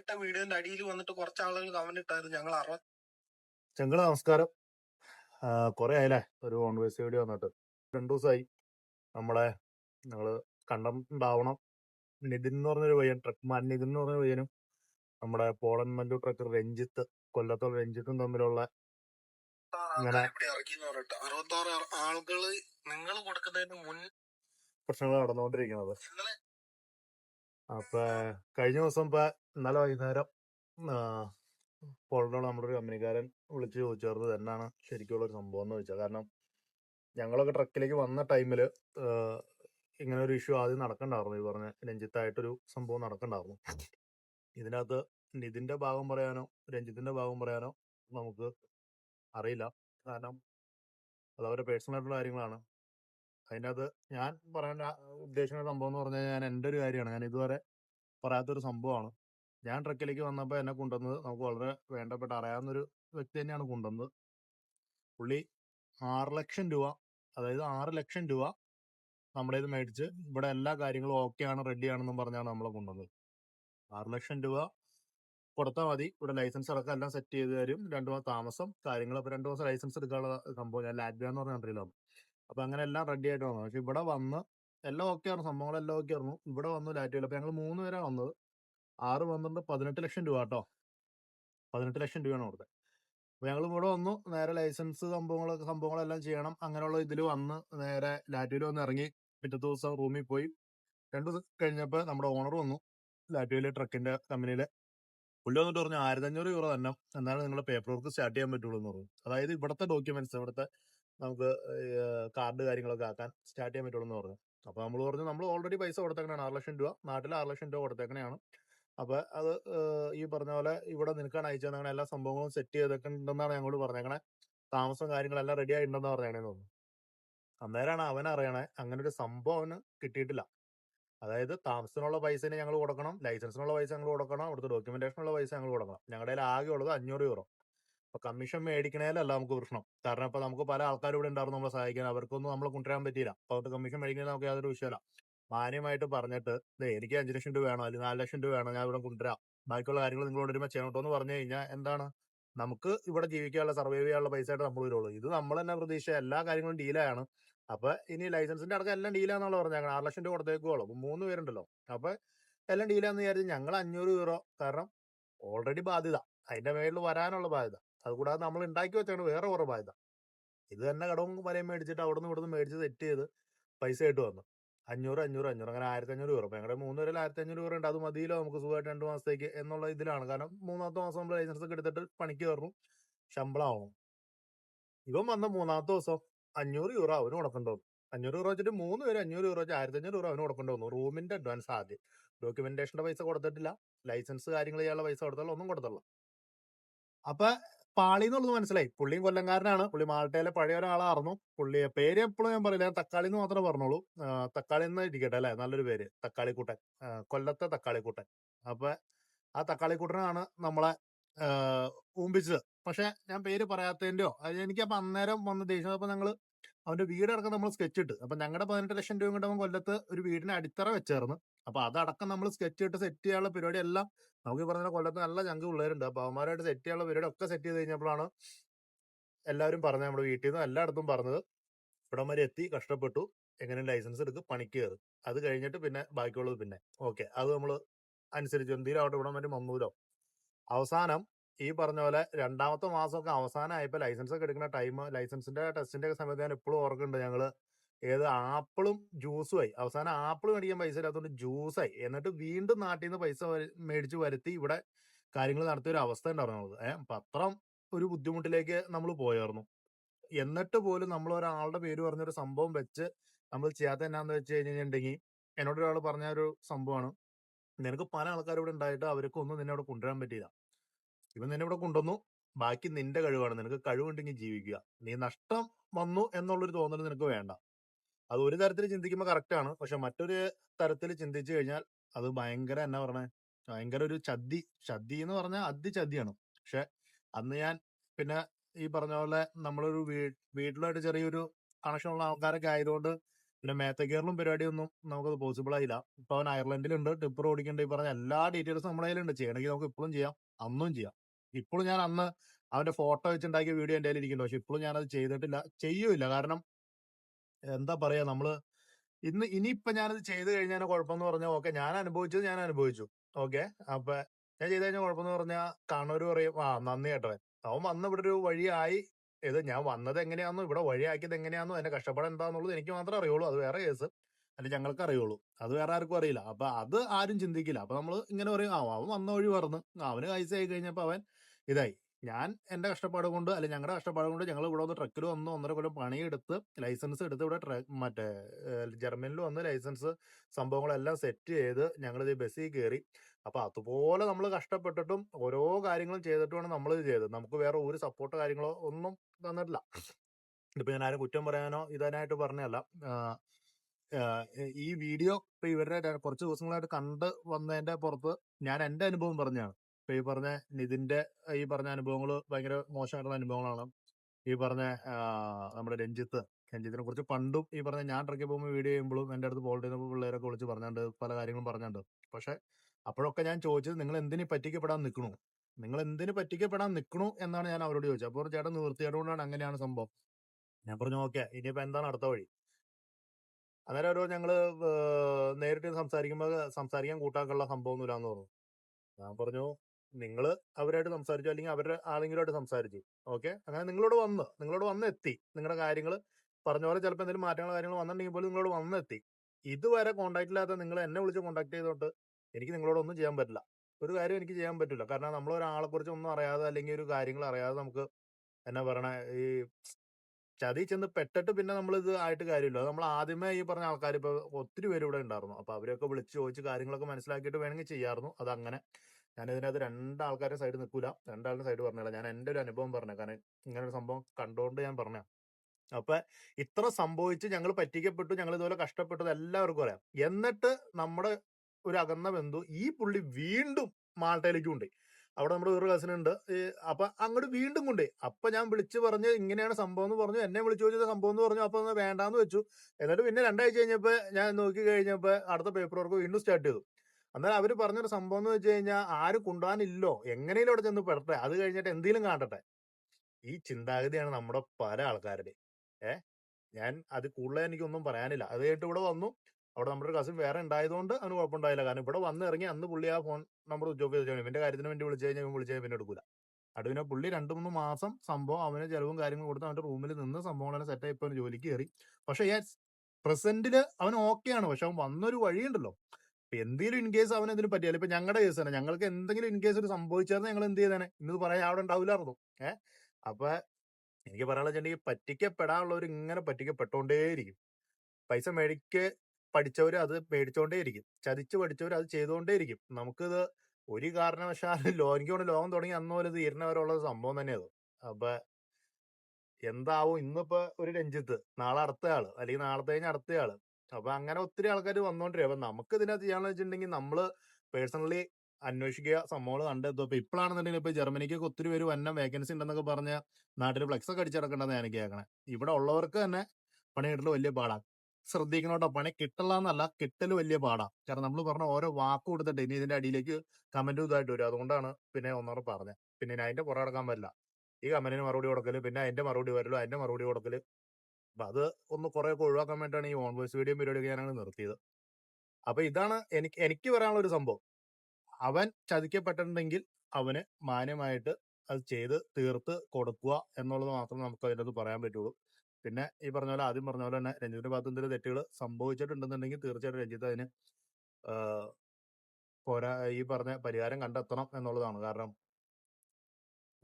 ഇട്ട വീഡിയോന്റെ അടിയിൽ വന്നിട്ട് കുറച്ച് ആളുകൾ കമന്റ് ഇട്ടായിരുന്നു. ഞങ്ങൾ അറുപത് ചെങ്കള നമസ്കാരം. കുറെ ആയില്ലേ? ഒരു കോൺവേഴ്സ് വീഡിയോ വന്നിട്ട്. രണ്ടു ദിവസമായി നമ്മളെ ഞങ്ങൾ കണ്ടിട്ടുണ്ടാവണം. നിതിൻ എന്ന് പറഞ്ഞൊരു പയ്യൻ ട്രക്ക്മാൻ നിതിൻ എന്ന് പറഞ്ഞ പയ്യനും നമ്മുടെ പോളൻ മല്ലു ട്രക്കർ രഞ്ജിത്ത് കൊല്ലത്തുള്ള രഞ്ജിത്തും തമ്മിലുള്ള ഇങ്ങനെ ആളുകൾ നിങ്ങൾ കൊടുക്കുന്നതിന് മുൻ പ്രശ്നങ്ങൾ നടന്നുകൊണ്ടിരിക്കുന്നത്. ഇന്നലെ അപ്പൊ കഴിഞ്ഞ ദിവസം ഇപ്പൊ ഇന്നലെ വൈകുന്നേരം പോളിനോട് നമ്മുടെ ഒരു കമ്പനിക്കാരൻ വിളിച്ച് ചോദിച്ചായിരുന്നു എന്നാണ് ശരിക്കുള്ള ഒരു സംഭവം എന്ന് വെച്ചാൽ കാരണം ഞങ്ങളൊക്കെ ട്രക്കിലേക്ക് വന്ന ടൈമിൽ ഇങ്ങനെ ഒരു ഇഷ്യൂ ആദ്യം നടക്കണ്ടായിരുന്നു. ഈ പറഞ്ഞ രഞ്ജിത്തായിട്ടൊരു സംഭവം നടക്കണ്ടായിരുന്നു. ഇതിനകത്ത് നിതിന്റെ ഭാഗം പറയാനോ രഞ്ജിത്തിന്റെ ഭാഗം പറയാനോ നമുക്ക് അറിയില്ല. കാരണം അത് അവരുടെ പേഴ്സണൽ ആയിട്ടുള്ള കാര്യങ്ങളാണ്. അതിനകത്ത് ഞാൻ പറയാൻ ഉദ്ദേശിക്കുന്ന സംഭവം എന്ന് പറഞ്ഞാൽ ഞാൻ എന്റെ ഒരു കാര്യമാണ്. ഞാൻ ഇതുവരെ പറയാത്തൊരു സംഭവമാണ്. ഞാൻ ട്രക്കിലേക്ക് വന്നപ്പോൾ എന്നെ കൊണ്ടുവന്നത് നമുക്ക് വളരെ വേണ്ടപ്പെട്ട അറിയാവുന്ന ഒരു വ്യക്തി തന്നെയാണ് കൊണ്ടുവന്നത്. പുള്ളി ആറ് ലക്ഷം രൂപ അതായത് ആറ് ലക്ഷം രൂപ നമ്മുടെ ഇത് മേടിച്ച് ഇവിടെ എല്ലാ കാര്യങ്ങളും ഓക്കെ ആണ് റെഡി ആണെന്നും പറഞ്ഞാണ് നമ്മളെ കൊണ്ടുവന്നത്. ആറ് ലക്ഷം രൂപ കൊടുത്താൽ മതി. ഇവിടെ ലൈസൻസ് അടക്കം എല്ലാം സെറ്റ് ചെയ്ത് തരും. രണ്ടു മാസം താമസം കാര്യങ്ങൾ അപ്പൊ രണ്ടു മാസം ലൈസൻസ് എടുക്കാനുള്ള സംഭവം ഞാൻ ലാറ്റ്വിയ എന്ന് പറഞ്ഞ കൺട്രിയിലാണ് അപ്പൊ അങ്ങനെ എല്ലാം റെഡി ആയിട്ട് വന്നു. പക്ഷെ ഇവിടെ വന്ന് എല്ലാം ഓക്കെ ആയിരുന്നു. സംഭവങ്ങളെല്ലാം ഓക്കെ ആയിരുന്നു. ഇവിടെ വന്നു ലാറ്റ്വിയയിൽ അപ്പൊ ഞങ്ങൾ മൂന്ന് പേരാണ് വന്നത്. ആറ് പന്ത്രണ്ട് പതിനെട്ട് ലക്ഷം രൂപ കേട്ടോ പതിനെട്ട് ലക്ഷം രൂപയാണ് കൊടുത്തത് അപ്പൊ ഞങ്ങൾ ഇവിടെ വന്നു. നേരെ ലൈസൻസ് സംഭവങ്ങളൊക്കെ സംഭവങ്ങളെല്ലാം ചെയ്യണം. അങ്ങനെയുള്ള ഇതിൽ വന്ന് നേരെ ലാറ്റ്വിയയിൽ വന്ന് ഇറങ്ങി. പിറ്റത്തെ ദിവസം റൂമിൽ പോയി. രണ്ടു ദിവസം കഴിഞ്ഞപ്പോൾ നമ്മുടെ ഓണർ വന്നു. ലാറ്റ്വിയയിലെ ട്രക്കിന്റെ കമ്പനിയിലെ. പുള്ളി വന്നിട്ട് പറഞ്ഞു ആയിരത്തഞ്ഞൂറ് യൂറോ തന്നെ എന്നാലും നിങ്ങളുടെ പേപ്പർ വർക്ക് സ്റ്റാർട്ട് ചെയ്യാൻ പറ്റുള്ളൂ എന്ന് പറഞ്ഞു. അതായത് ഇവിടുത്തെ ഡോക്യുമെന്റ്സ് ഇവിടുത്തെ നമുക്ക് കാർഡ് കാര്യങ്ങളൊക്കെ ആക്കാൻ സ്റ്റാർട്ട് ചെയ്യാൻ പറ്റുള്ളൂ എന്ന് പറഞ്ഞു. അപ്പോൾ നമ്മൾ പറഞ്ഞു നമ്മൾ ഓൾറെഡി പൈസ കൊടുത്തേക്കണാണ് ആറ് ലക്ഷം രൂപ. നാട്ടിൽ ആറ് ലക്ഷം രൂപ കൊടുത്തേക്കണയാണ്. അപ്പോൾ അത് ഈ പറഞ്ഞ പോലെ ഇവിടെ നിനക്കാണ് അയച്ചു തന്നെ എല്ലാ സംഭവങ്ങളും സെറ്റ് ചെയ്തേക്കുന്നുണ്ടെന്നാണ് ഞങ്ങളോട് പറഞ്ഞേക്കണേ. താമസം കാര്യങ്ങളെല്ലാം റെഡി ആയിട്ടുണ്ടെന്ന് പറഞ്ഞേക്കണേന്ന് തോന്നുന്നു. അന്നേരമാണ് അവൻ അറിയണേ അങ്ങനെ ഒരു സംഭവം അവന് കിട്ടിയിട്ടില്ല. അതായത് താമസത്തിനുള്ള പൈസ ഞങ്ങൾ കൊടുക്കണം. ലൈസൻസിനുള്ള പൈസ ഞങ്ങൾ കൊടുക്കണം. അവിടുത്തെ ഡോക്യുമെന്റേഷനുള്ള പൈസ ഞങ്ങൾ കൊടുക്കണം. ഞങ്ങളുടെ ആകെ ഉള്ളത് അഞ്ഞൂറ് യൂറോ അപ്പൊ കമ്മീഷൻ മേടിക്കണേലല്ല നമുക്ക് പ്രശ്നം. കാരണം ഇപ്പൊ നമുക്ക് പല ആൾക്കാരും ഇവിടെ ഉണ്ടായിരുന്നു നമ്മളെ സഹായിക്കാൻ. അവർക്കൊന്നും നമ്മളെ കൊണ്ടുവരാൻ പറ്റിയില്ല. അപ്പൊ അവർക്ക് കമ്മീഷൻ മേടിക്കണേ നമുക്ക് യാതൊരു വിഷയമല്ല. മാന്യമായിട്ട് പറഞ്ഞിട്ട് എനിക്ക് അഞ്ച് ലക്ഷം രൂപ വേണോ അല്ലെങ്കിൽ നാല് ലക്ഷം രൂപ വേണോ ഞാൻ ഇവിടെ കൊണ്ടുവരാം. ബാക്കിയുള്ള കാര്യങ്ങൾ നിങ്ങളോട് ഒരുമ ചെയ്യണം കേട്ടോ എന്ന് പറഞ്ഞു കഴിഞ്ഞാൽ എന്താണ്? നമുക്ക് ഇവിടെ ജീവിക്കാനുള്ള സർവൈവ് ചെയ്യാനുള്ള പൈസ ആയിട്ട് നമ്മൾ വരുള്ളൂ. ഇത് നമ്മൾ തന്നെ പ്രതീക്ഷ എല്ലാ കാര്യങ്ങളും ഡീലാണ് അപ്പൊ ഇനി ലൈസൻസിന്റെ അടക്കം എല്ലാം ഡീലാന്നുള്ള പറഞ്ഞാൽ ആറ് ലക്ഷം രൂപ കൊടുത്തേക്കുള്ളൂ മൂന്ന് പേരുണ്ടല്ലോ. അപ്പൊ എല്ലാം ഡീലാന്ന് വിചാരിച്ച് ഞങ്ങൾ അഞ്ഞൂറ് യൂറോ കാരണം ഓൾറെഡി ബാധ്യത. അതിന്റെ മേളിൽ വരാനുള്ള ബാധ്യത. അതുകൂടാതെ നമ്മൾ ഉണ്ടാക്കി വെച്ചാണ് വേറെ കുറെ ബാധ്യത ഇത് തന്നെ കടവും വലയും മേടിച്ചിട്ട് അവിടെ നിന്ന് ഇവിടുന്ന് മേടിച്ച് സെറ്റ് ചെയ്ത് പൈസ ആയിട്ട് വന്നു. അഞ്ഞൂറ് അഞ്ഞൂറ് അഞ്ഞൂറ് അങ്ങനെ ആയിരത്തി അഞ്ഞൂറ് യൂറോ ഞങ്ങളുടെ മൂന്ന് വരെ ആയിരത്തി അഞ്ഞൂറ് യൂറോ ഉണ്ട്. അത് മതിയിലോ നമുക്ക് സുഖമായിട്ട് രണ്ട് മാസത്തേക്ക് എന്നുള്ള ഇതിലാണ്. കാരണം മൂന്നാമത്തെ മാസം നമ്മൾ ലൈസൻസ് ഒക്കെ എടുത്തിട്ട് പണിക്ക് കയറും ശമ്പളം ആവണം. ഇവൻ വന്ന മൂന്നാമത്തെ ദിവസം അഞ്ഞൂറ് യൂറോ അവന് കൊടുക്കേണ്ടി വന്നു. അഞ്ഞൂറ് യൂറോ വെച്ചിട്ട് മൂന്ന് പേര് അഞ്ഞൂറ് യൂറോ വെച്ച് ആയിരത്തി അഞ്ഞൂറ് യൂറോ അവന് കൊടുക്കേണ്ടി വന്നു. റൂമിന്റെ അഡ്വാൻസ് ആദ്യം. ഡോക്യുമെന്റേഷന്റെ പൈസ കൊടുത്തിട്ടില്ല. ലൈസൻസ് കാര്യങ്ങൾ ചെയ്യാനുള്ള പൈസ കൊടുത്തുള്ള ഒന്നും കൊടുത്തുള്ള അപ്പൊ പാളി എന്നുള്ളത് മനസ്സിലായി. പുള്ളിയും കൊല്ലംകാരനാണ്. പുള്ളി മാൾട്ടയിലെ പഴയ ഒരാളായിരുന്നു പുള്ളി പേര് എപ്പോഴും ഞാൻ പറയില്ല. തക്കാളി എന്ന് മാത്രമേ പറഞ്ഞോളൂ. തക്കാളി എന്ന് ഇരിക്കട്ടെ അല്ലെ? നല്ലൊരു പേര്. തക്കാളിക്കൂട്ടൻ. കൂട്ടൻ കൊല്ലത്തെ തക്കാളിക്കൂട്ടൻ. അപ്പൊ ആ തക്കാളിക്കൂട്ടനാണ് നമ്മളെ ഊമ്പിച്ചത്. പക്ഷെ ഞാൻ പേര് പറയാത്തതിന്റെയോ എനിക്ക് അപ്പൊ അന്നേരം വന്ന് ദേഷ്യം അപ്പൊ ഞങ്ങൾ അവന്റെ വീടടക്കം നമ്മൾ സ്കെച്ച് ഇട്ട് അപ്പൊ ഞങ്ങളുടെ പതിനെട്ട് ലക്ഷം രൂപ കൊണ്ട് അവൻ കൊല്ലത്ത് ഒരു വീടിന് അടിത്തറ വെച്ചായിരുന്നു അപ്പൊ അതടക്കം നമ്മൾ സ്കെച്ച് ഇട്ട് സെറ്റ് ചെയ്യാനുള്ള പരിപാടി എല്ലാം നമുക്ക് പറഞ്ഞ കൊല്ലത്ത് നല്ല ചങ്ക് പിള്ളേരുണ്ട്. അപ്പൊ അവന്മാരായിട്ട് സെറ്റ് ചെയ്യാനുള്ള പരിപാടി ഒക്കെ സെറ്റ് ചെയ്ത് കഴിഞ്ഞപ്പോഴാണ് എല്ലാവരും പറഞ്ഞത് നമ്മുടെ വീട്ടിൽ നിന്ന് എല്ലായിടത്തും പറഞ്ഞത്. ഇവിടം വരെ എത്തി കഷ്ടപ്പെട്ടു. എങ്ങനെ ലൈസൻസ് എടുക്കും പണിക്ക് കയറി. അത് കഴിഞ്ഞിട്ട് പിന്നെ ബാക്കിയുള്ളത് പിന്നെ. ഓക്കെ. അത് നമ്മൾ അനുസരിച്ച് എന്തെങ്കിലും ഇവിടം വരെ വന്നൂലോ അവസാനം ഈ പറഞ്ഞ പോലെ രണ്ടാമത്തെ മാസമൊക്കെ അവസാനമായപ്പോൾ ലൈസൻസ് ഒക്കെ എടുക്കുന്ന ടൈം ലൈസൻസിന്റെ ടെസ്റ്റിന്റെ ഒക്കെ സമയത്ത് ഞാൻ എപ്പോഴും ഓർക്കുന്നുണ്ട് ഞങ്ങൾ ഏത് ആപ്പിളും ജ്യൂസും ആയി അവസാനം ആപ്പിൾ മേടിക്കാൻ പൈസ ഇല്ലാത്തതുകൊണ്ട് ജ്യൂസായി. എന്നിട്ട് വീണ്ടും നാട്ടിൽ നിന്ന് പൈസ മേടിച്ച് വരുത്തി ഇവിടെ കാര്യങ്ങൾ നടത്തിയ ഒരു അവസ്ഥ ഉണ്ടായിരുന്നത്. ഏഹ് പത്രം ഒരു ബുദ്ധിമുട്ടിലേക്ക് നമ്മൾ പോയായിരുന്നു എന്നിട്ട് പോലും നമ്മൾ ഒരാളുടെ പേര് പറഞ്ഞൊരു സംഭവം വെച്ച് നമ്മൾ ചെയ്യാത്ത എന്നാന്ന് വെച്ച് കഴിഞ്ഞിട്ടുണ്ടെങ്കിൽ എന്നോട് ഒരാൾ പറഞ്ഞ ഒരു സംഭവമാണ് നിനക്ക് പല ആൾക്കാർ ഇവിടെ ഉണ്ടായിട്ട് അവർക്കൊന്നും നിന്നെ അവിടെ കൊണ്ടുവരാൻ പറ്റിയില്ല. ഇവൻ നിന്നെ ഇവിടെ കൊണ്ടുവന്നു. ബാക്കി നിന്റെ കഴിവാണ്. നിനക്ക് കഴിവുണ്ടെങ്കിൽ ജീവിക്കുക. നീ നഷ്ടം വന്നു എന്നുള്ളൊരു തോന്നൽ നിനക്ക് വേണ്ട. അത് ഒരു തരത്തിൽ ചിന്തിക്കുമ്പോൾ കറക്റ്റ് ആണ്. പക്ഷെ മറ്റൊരു തരത്തിൽ ചിന്തിച്ചു കഴിഞ്ഞാൽ അത് ഭയങ്കര എന്നാ പറഞ്ഞേ ഭയങ്കര ഒരു ചതി ചതി എന്ന് പറഞ്ഞാൽ അതി ചതിയാണ് പക്ഷെ അന്ന് ഞാൻ പിന്നെ ഈ പറഞ്ഞ പോലെ നമ്മളൊരു വീ വീട്ടിലായിട്ട് ചെറിയൊരു കണക്ഷനുള്ള ആൾക്കാരൊക്കെ ആയതുകൊണ്ട് പിന്നെ മേത്തക്കേറിലും പരിപാടിയൊന്നും നമുക്കത് പോസിബിൾ ആയില്ല. ഇപ്പൊ അവൻ അയർലൻഡിലുണ്ട്. ടിപ്പർ ഓടിക്കേണ്ട. ഈ പറഞ്ഞ എല്ലാ ഡീറ്റെയിൽസും നമ്മുടെ കയ്യിലുണ്ട്. ചെയ്യണമെങ്കിൽ നമുക്ക് ഇപ്പോഴും ചെയ്യാം. അന്നും ചെയ്യാം. ഇപ്പോഴും ഞാൻ അന്ന് അവന്റെ ഫോട്ടോ വെച്ചുണ്ടാക്കിയ വീഡിയോ എന്റെ കയ്യിൽ പക്ഷെ ഇപ്പോഴും ഞാനത് ചെയ്തിട്ടില്ല. ചെയ്യൂല കാരണം എന്താ പറയാ നമ്മൾ ഇന്ന് ഇനിയിപ്പൊ ഞാനത് ചെയ്ത് കഴിഞ്ഞാൽ കുഴപ്പമെന്ന് പറഞ്ഞാൽ ഓക്കെ ഞാൻ അനുഭവിച്ചത് ഞാൻ അനുഭവിച്ചു. ഓക്കെ അപ്പൊ ഞാൻ ചെയ്ത് കഴിഞ്ഞാൽ കുഴപ്പമെന്ന് പറഞ്ഞാൽ കാണവര് പറയും ആ നന്ദി കേട്ടവൻ അവൻ വന്ന ഇവിടെ ഒരു വഴിയായി. ഇത് ഞാൻ വന്നത് എങ്ങനെയാണെന്നോ ഇവിടെ വഴിയാക്കിയത് എങ്ങനെയാണെന്നോ എന്റെ കഷ്ടപ്പാട് എന്താന്നുള്ളത് എനിക്ക് മാത്രമേ അറിയുള്ളൂ. അത് വേറെ കേസ്. അല്ല ഞങ്ങൾക്ക് അറിയുള്ളൂ. അത് വേറെ ആർക്കും അറിയില്ല. അപ്പൊ അത് ആരും ചിന്തിക്കില്ല. അപ്പൊ നമ്മൾ ഇങ്ങനെ പറയും ആ അവൻ വന്ന വഴി പറഞ്ഞു അവന് പൈസ ആയി കഴിഞ്ഞപ്പോ അവൻ ഇതായി. ഞാൻ എന്റെ കഷ്ടപ്പാട് കൊണ്ട് അല്ലെ ഞങ്ങളുടെ കഷ്ടപ്പാട് കൊണ്ട് ഞങ്ങൾ ഇവിടെ വന്ന് ട്രക്കിൽ വന്ന് ഒന്നര കൊല്ലം പണിയെടുത്ത് ലൈസൻസ് എടുത്ത് ഇവിടെ ട്രക്ക് മറ്റേ ജർമ്മനിൽ വന്ന് ലൈസൻസ് സംഭവങ്ങളെല്ലാം സെറ്റ് ചെയ്ത് ഞങ്ങൾ ഇത് ബസ്സിൽ കയറി അപ്പൊ അതുപോലെ നമ്മൾ കഷ്ടപ്പെട്ടിട്ടും ഓരോ കാര്യങ്ങളും ചെയ്തിട്ടുമാണ് നമ്മൾ ഇത് ചെയ്തത്. നമുക്ക് വേറെ ഒരു സപ്പോർട്ട് കാര്യങ്ങളോ ഒന്നും തന്നിട്ടില്ല. ഇപ്പൊ ഞാൻ ആരും കുറ്റം പറയാനോ ഇതിനായിട്ട് പറഞ്ഞല്ല ഈ വീഡിയോ ഇപ്പൊ ഇവരുടെ കുറച്ച് ദിവസങ്ങളായിട്ട് കണ്ട് വന്നതിന്റെ പുറത്ത് ഞാൻ എന്റെ അനുഭവം പറഞ്ഞാണ് ഇപ്പൊ ഈ പറഞ്ഞ നിതിന്റെ ഈ പറഞ്ഞ അനുഭവങ്ങൾ ഭയങ്കര മോശമായിട്ടുള്ള അനുഭവങ്ങളാണ്. ഈ പറഞ്ഞ നമ്മുടെ രഞ്ജിത്ത്. രഞ്ജിത്തിനെ കുറിച്ച് പണ്ടും ഈ പറഞ്ഞ ഞാൻ ട്രക്കിൽ പോകുമ്പോൾ വീഡിയോ ചെയ്യുമ്പോഴും എന്റെ അടുത്ത് ചെയ്യുന്ന പിള്ളേരൊക്കെ വിളിച്ച് പറഞ്ഞുണ്ട് പല കാര്യങ്ങളും പറഞ്ഞുണ്ട്. പക്ഷെ അപ്പോഴൊക്കെ ഞാൻ ചോദിച്ചത് നിങ്ങൾ എന്തിനു പറ്റിക്കപ്പെടാൻ നിൽക്കണു നിങ്ങൾ എന്തിനു പറ്റിക്കപ്പെടാൻ നിൽക്കണു എന്നാണ് ഞാൻ അവരോട് ചോദിച്ചത്. അപ്പോൾ ചേട്ടൻ നിവൃത്തിയായതുകൊണ്ടാണ് അങ്ങനെയാണ് സംഭവം. ഞാൻ പറഞ്ഞു ഓക്കെ ഇനിയിപ്പോ എന്താണ് അടുത്ത വഴി? അന്നേരം ഒരു ഞങ്ങൾ നേരിട്ട് സംസാരിക്കുമ്പോൾ സംസാരിക്കാൻ കൂട്ടാക്കുള്ള സംഭവമൊന്നുമില്ലാന്ന് പറഞ്ഞു. ഞാൻ പറഞ്ഞു നിങ്ങൾ അവരായിട്ട് സംസാരിച്ചു? അല്ലെങ്കിൽ അവരുടെ ആരെങ്കിലുമായിട്ട് സംസാരിച്ചു. ഓക്കെ? അങ്ങനെ നിങ്ങളോട് വന്ന് നിങ്ങളോട് വന്ന് എത്തി നിങ്ങളുടെ കാര്യങ്ങൾ പറഞ്ഞ പോലെ ചിലപ്പോൾ എന്തെങ്കിലും മാറ്റങ്ങൾ കാര്യങ്ങൾ വന്നിട്ടുണ്ടെങ്കിൽ പോലും നിങ്ങളോട് വന്ന് എത്തി ഇതുവരെ കോൺടാക്ട് ഇല്ലാത്ത നിങ്ങൾ എന്നെ വിളിച്ച് കോൺടാക്ട് ചെയ്തോണ്ട് എനിക്ക് നിങ്ങളോടൊന്നും ചെയ്യാൻ പറ്റില്ല. ഒരു കാര്യം എനിക്ക് ചെയ്യാൻ പറ്റില്ല. കാരണം നമ്മൾ ഒരാളെ കുറിച്ച് ഒന്നും അറിയാതെ അല്ലെങ്കിൽ ഒരു കാര്യങ്ങൾ അറിയാതെ നമുക്ക് എന്നാ പറയണ ഈ ചതി ചെന്ന് പെട്ടിട്ട് പിന്നെ നമ്മൾ ഇത് ആയിട്ട് കാര്യമില്ല. നമ്മൾ ആദ്യമേ ഈ പറഞ്ഞ ആൾക്കാർ ഇപ്പൊ ഒത്തിരി പേര് ഇവിടെ ഉണ്ടായിരുന്നു. അപ്പൊ അവരെയൊക്കെ വിളിച്ച് ചോദിച്ച് കാര്യങ്ങളൊക്കെ മനസ്സിലാക്കിയിട്ട് വേണമെങ്കിൽ ചെയ്യാറുന്നു അത് അങ്ങനെ ഞാൻ ഇതിനകത്ത് രണ്ടാൾക്കാരെ സൈഡ് നിൽക്കൂല. രണ്ടാളുടെ സൈഡ് പറഞ്ഞില്ല ഞാൻ എന്റെ ഒരു അനുഭവം പറഞ്ഞു കാരണം ഇങ്ങനെ ഒരു സംഭവം കണ്ടുകൊണ്ട് ഞാൻ പറഞ്ഞു അപ്പൊ ഇത്ര സംഭവിച്ച് ഞങ്ങൾ പറ്റിക്കപ്പെട്ടു ഞങ്ങൾ ഇതുപോലെ കഷ്ടപ്പെട്ടത് എല്ലാവർക്കും അറിയാം. എന്നിട്ട് നമ്മുടെ ഒരു അകന്ന ബന്ധു ഈ പുള്ളി വീണ്ടും മാൾട്ടയിലേക്ക് കൊണ്ടുപോയി അവിടെ നമ്മുടെ വേറൊരു കസിൻ ഉണ്ട് അപ്പൊ അങ്ങോട്ട് വീണ്ടും കൊണ്ടുപോയി അപ്പൊ ഞാൻ വിളിച്ചു പറഞ്ഞ് ഇങ്ങനെയാണ് സംഭവം എന്ന് പറഞ്ഞു. എന്നെ വിളിച്ചു ചോദിച്ചത് സംഭവം എന്ന് പറഞ്ഞു. അപ്പൊ വേണ്ടാന്ന് വെച്ചു. എന്നിട്ട് പിന്നെ രണ്ടാഴ്ച കഴിഞ്ഞപ്പോ ഞാൻ നോക്കി കഴിഞ്ഞപ്പോ അടുത്ത പേപ്പർ വർക്ക് വീണ്ടും സ്റ്റാർട്ട് ചെയ്തു. അന്നേരം അവർ പറഞ്ഞൊരു സംഭവം എന്ന് വെച്ച് കഴിഞ്ഞാൽ ആര് കൊണ്ടുപോകാനില്ലോ? എങ്ങനെയും അവിടെ ചെന്ന് പെടട്ടെ. അത് കഴിഞ്ഞിട്ട് എന്തെങ്കിലും കാണട്ടെ. ഈ ചിന്താഗതിയാണ് നമ്മുടെ പല ആൾക്കാരുടെ ഏ? ഞാൻ അത് കൂടുതൽ എനിക്കൊന്നും പറയാനില്ല. അത് കഴിഞ്ഞിട്ട് ഇവിടെ വന്നു. അവിടെ നമ്മുടെ കസിൻ വേറെ ഉണ്ടായതുകൊണ്ട് അവന് കുഴപ്പമുണ്ടായില്ല. കാരണം ഇവിടെ വന്ന് ഇറങ്ങി അന്ന് പുള്ളി ആ ഫോൺ നമ്പർ സ്വിച്ച് ഓഫ് ചെയ്ത് ഇവന്റെ കാര്യത്തിന് വേണ്ടി വിളിച്ചു കഴിഞ്ഞാൽ വിളിച്ചു കഴിഞ്ഞാൽ പിന്നെ എടുക്കൂല. അടുവിനെ പുള്ളി രണ്ടു മൂന്ന് മാസം സംഭവം അവന് ചെലവും കാര്യങ്ങളും കൊടുത്ത് അവന്റെ റൂമിൽ നിന്ന് സംഭവങ്ങളെല്ലാം സെറ്റ് ആയി ഇപ്പൊ ജോലിക്ക് കയറി. പക്ഷെ യെസ് പ്രസന്റിൽ അവൻ ഓക്കെയാണ് പക്ഷെ അവൻ വന്നൊരു വഴിയുണ്ടല്ലോ. എന്തെങ്കിലും ഇൻ കേസ് അവൻ എന്തിനും പറ്റിയാലും ഇപ്പൊ ഞങ്ങളുടെ കേസ് തന്നെ. ഞങ്ങൾക്ക് എന്തെങ്കിലും ഇൻ കേസ് ഒരു സംഭവിച്ചായിരുന്നു ഞങ്ങൾ എന്ത് ചെയ്തേനെ? ഇന്നത് പറയാൻ അവിടെ ഉണ്ടാവില്ലായിരുന്നു. ഏഹ് അപ്പൊ എനിക്ക് പറയാനുള്ള വെച്ചിട്ടുണ്ടെങ്കിൽ പറ്റിക്കപ്പെടാനുള്ളവർ ഇങ്ങനെ പറ്റിക്കപ്പെട്ടോണ്ടേയിരിക്കും പൈസ മേടിക്ക് പഠിച്ചവർ അത് മേടിച്ചോണ്ടേയിരിക്കും. ചതിച്ച് പഠിച്ചവർ അത് ചെയ്തുകൊണ്ടേയിരിക്കും നമുക്കിത് ഒരു കാരണവശാലും തോന്നുന്നു ലോകം തുടങ്ങി അന്ന് പോലെ തീരണവരുള്ള സംഭവം തന്നെയത് അപ്പൊ എന്താവും? ഇന്നിപ്പോ ഒരു രഞ്ജിത്ത് നാളെ അടുത്ത അല്ലെങ്കിൽ നാളത്തെ കഴിഞ്ഞ അടുത്ത അപ്പൊ അങ്ങനെ ഒത്തിരി ആൾക്കാർ വന്നോണ്ടിരിക്കും. അപ്പൊ നമുക്ക് ഇതിനകത്ത് ചെയ്യാന്ന് വെച്ചിട്ടുണ്ടെങ്കിൽ നമ്മൾ പേഴ്സണലി അന്വേഷിക്കുക സംഭവങ്ങൾ കണ്ടെത്തും അപ്പൊ ഇപ്പോഴാണെന്നുണ്ടെങ്കിൽ ഇപ്പൊ ജർമ്മനിക്കൊക്കെ ഒത്തിരി പേര് വന്ന വേക്കൻസി ഉണ്ടെന്നൊക്കെ പറഞ്ഞ നാട്ടിൽ ഫ്ലെക്സ് ഒക്കെ അടിച്ചിടക്കണ്ടെന്ന് എനിക്ക് കേൾക്കണേ. ഇവിടെ ഉള്ളവർക്ക് തന്നെ പണി വലിയ പാടാ. ശ്രദ്ധിക്കണോട്ടോ പണി കിട്ടില്ല എന്നല്ല കിട്ടൽ വലിയ പാടാ. കാരണം നമ്മൾ പറഞ്ഞ ഓരോ വാക്ക് കൊടുത്തിട്ട് ഇനി ഇതിന്റെ അടിയിലേക്ക് കമന്റ് ഇതായിട്ട് വരും. അതുകൊണ്ടാണ് പിന്നെ ഒന്നോടെ പറഞ്ഞത്. പിന്നെ അതിന്റെ പുറകെ കിടക്കാൻ പറ്റില്ല. ഈ കമന്റിന് മറുപടി കൊടുക്കൽ പിന്നെ അതിന്റെ മറുപടി വരലോ അതിന്റെ മറുപടി കൊടുക്കൽ അപ്പൊ അത് ഒന്ന് കുറെ ഒക്കെ ഒഴിവാക്കാൻ വേണ്ടിയിട്ടാണ് ഈ ഓൺ വോയിസ് വീഡിയോ പരിപാടിയൊക്കെ ഞാനാണ് നിർത്തിയത്. അപ്പൊ ഇതാണ് എനിക്ക് എനിക്ക് പറയാനുള്ള ഒരു സംഭവം. അവൻ ചതിക്കപ്പെട്ടിട്ടുണ്ടെങ്കിൽ അവന് മാന്യമായിട്ട് അത് ചെയ്ത് തീർത്ത് കൊടുക്കുക എന്നുള്ളത് മാത്രമേ നമുക്ക് അതിനകത്ത് പറയാൻ പറ്റുള്ളൂ. പിന്നെ ഈ പറഞ്ഞ പോലെ ആദ്യം പറഞ്ഞ പോലെ തന്നെ രഞ്ജിത്തിന്റെ ഭാഗത്ത് എന്തെങ്കിലും തെറ്റുകൾ സംഭവിച്ചിട്ടുണ്ടെന്നുണ്ടെങ്കിൽ തീർച്ചയായിട്ടും രഞ്ജിത്ത് അതിന് പോരാ ഈ പറഞ്ഞ പരിഹാരം കണ്ടെത്തണം എന്നുള്ളതാണ്. കാരണം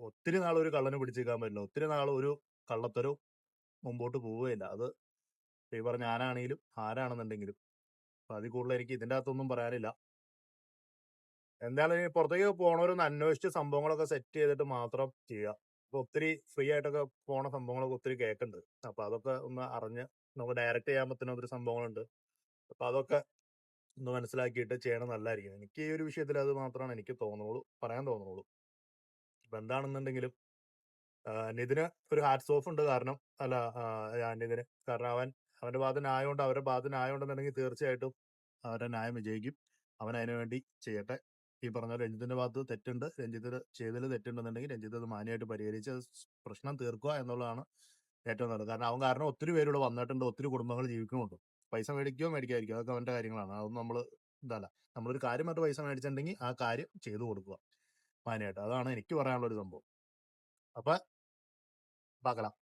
ഒത്തിരി നാൾ ഒരു കള്ളനെ പിടിച്ചേക്കാൻ പറ്റില്ല. ഒത്തിരി നാൾ ഒരു കള്ളത്തരവും മുമ്പോട്ട് പോവുകയില്ല. അത് ഈ പറഞ്ഞ ആരാണെങ്കിലും ആരാണെന്നുണ്ടെങ്കിലും. അപ്പൊ അതിൽ കൂടുതൽ എനിക്ക് ഇതിന്റെ അകത്തൊന്നും പറയാനില്ല. എന്തായാലും പുറത്തേക്ക് പോണവരൊന്ന് അന്വേഷിച്ച് സംഭവങ്ങളൊക്കെ സെറ്റ് ചെയ്തിട്ട് മാത്രം ചെയ്യുക. ഇപ്പൊ ഒത്തിരി ഫ്രീ ആയിട്ടൊക്കെ പോണ സംഭവങ്ങളൊക്കെ ഒത്തിരി കേൾക്കുന്നുണ്ട്. അപ്പോൾ അതൊക്കെ ഒന്ന് അറിഞ്ഞ് നമുക്ക് ഡയറക്റ്റ് ചെയ്യാൻ പറ്റുന്ന ഒത്തിരി സംഭവങ്ങളുണ്ട്. അപ്പോൾ അതൊക്കെ ഒന്ന് മനസ്സിലാക്കിയിട്ട് ചെയ്യണം നല്ലതായിരിക്കും. എനിക്ക് ഈ ഒരു വിഷയത്തിൽ അത് മാത്രമാണ് എനിക്ക് തോന്നുള്ളൂ പറയാൻ തോന്നുള്ളൂ. അപ്പം എന്താണെന്നുണ്ടെങ്കിലും നിതിന് ഒരു ഹാറ്റ്സ് ഓഫ് ഉണ്ട് കാരണം അല്ല നിതിന്. കാരണം അവൻ അവന്റെ ബാധനായോണ്ട് അവരുടെ ബാധനായോണ്ടെന്നുണ്ടെങ്കിൽ തീർച്ചയായിട്ടും അവരുടെ ന്യായം വിജയിക്കും. അവൻ അതിനു വേണ്ടി ചെയ്യട്ടെ. ഈ പറഞ്ഞ രഞ്ജിത്തിന്റെ ഭാഗത്ത് തെറ്റുണ്ട്. രഞ്ജിത്ത് ചെയ്തതിൽ തെറ്റുണ്ടെന്നുണ്ടെങ്കിൽ രഞ്ജിത്ത് അത് മാന്യമായിട്ട് പരിഹരിച്ച് പ്രശ്നം തീർക്കുക എന്നുള്ളതാണ് ഏറ്റവും നല്ലത്. കാരണം അവൻ കാരണം ഒത്തിരി പേര് ഇവിടെ വന്നിട്ടുണ്ട് ഒത്തിരി കുടുംബങ്ങൾ ജീവിക്കുന്നുണ്ട്. പൈസ മേടിക്കുകയോ മേടിക്കാതിരിക്കുകയോ അതൊക്കെ അവന്റെ കാര്യങ്ങളാണ്. അതൊന്നും നമ്മൾ ഇതല്ല. നമ്മളൊരു കാര്യമായിട്ട് പൈസ മേടിച്ചിട്ടുണ്ടെങ്കിൽ ആ കാര്യം ചെയ്തു കൊടുക്കുക. മാന്യമായിട്ട്. അതാണ് എനിക്ക് പറയാനുള്ള ഒരു സംഭവം. അപ്പൊ பார்க்கலாம்